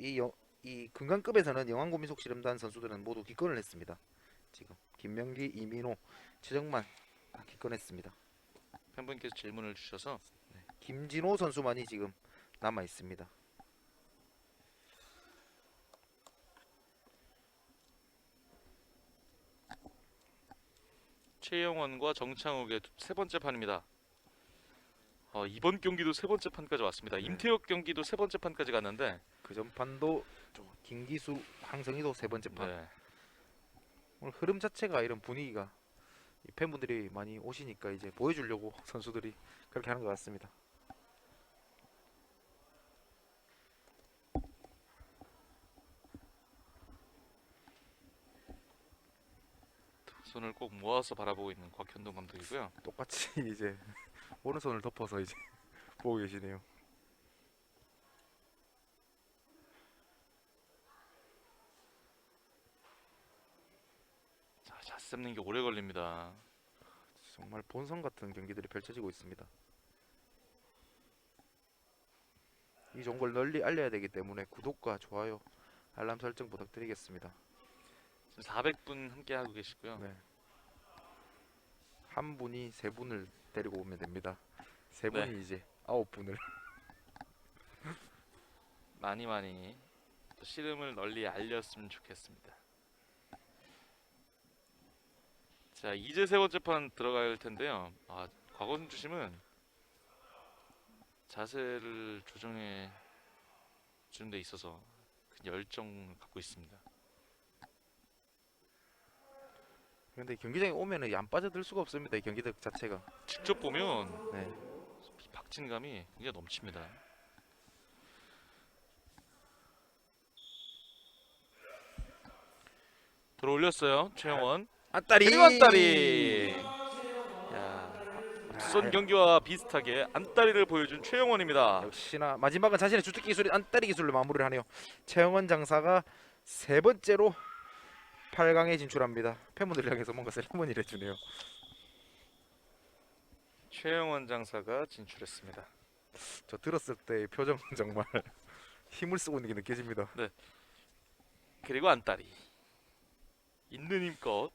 이, 영, 이 금강급에서는 영암고민속 실험단 선수들은 모두 기권을 했습니다. 지금 김명기, 이민호, 최정만 다 기권했습니다. 팬분께서 질문을 주셔서 김진호 선수만이 지금 남아 있습니다. 최영원과 정창욱의 두- 세 번째 판입니다. 어, 이번 경기도 세 번째 판까지 왔습니다. 네. 임태혁 경기도 세 번째 판까지 갔는데 그 전판도 김기수, 황성희도 세 번째 판. 네. 오늘 흐름 자체가 이런 분위기가 이 팬분들이 많이 오시니까 이제 보여주려고 선수들이 그렇게 하는 것 같습니다. 두 손을 꼭 모아서 바라보고 있는 곽현동 감독이고요. 똑같이 이제 오른손을 덮어서 이제 보고 계시네요. 자, 자 씹는 게 오래 걸립니다. 정말 본선 같은 경기들이 펼쳐지고 있습니다. 이걸 널리 알려야 되기 때문에 구독과 좋아요, 알람 설정 부탁드리겠습니다. 지금 400분 함께 하고 계시고요. 네. 한 분이 세 분을 데리고 오면 됩니다. 세 네. 분이 이제 아홉 분을 많이 많이 또 씨름을 널리 알렸으면 좋겠습니다. 자 이제 세 번째 판 들어갈 텐데요. 아 곽원 주심은 자세를 조정해 주는 데 있어서 큰 열정을 갖고 있습니다. 근데 경기장에 오면은 안 빠져들 수가 없습니다. 이 경기들 자체가. 직접 보면 네. 박진감이 굉장히 넘칩니다. 들어올렸어요 최영원. 안따리. 그리고. 야, 앞선 경기와 비슷하게 안다리를 보여준 최영원입니다. 역시나 마지막은 자신의 주특기 기술인 안따리 기술로 마무리를 하네요. 최영원 장사가 세 번째로 8강에 진출합니다. 팬분들 향해서 뭔가 세레머니를 해주네요. 최영원 장사가 진출했습니다. 저 들었을 때의 표정 정말 힘을 쓰고 있는 게 느껴집니다. 그리고 안다리. 있는 힘껏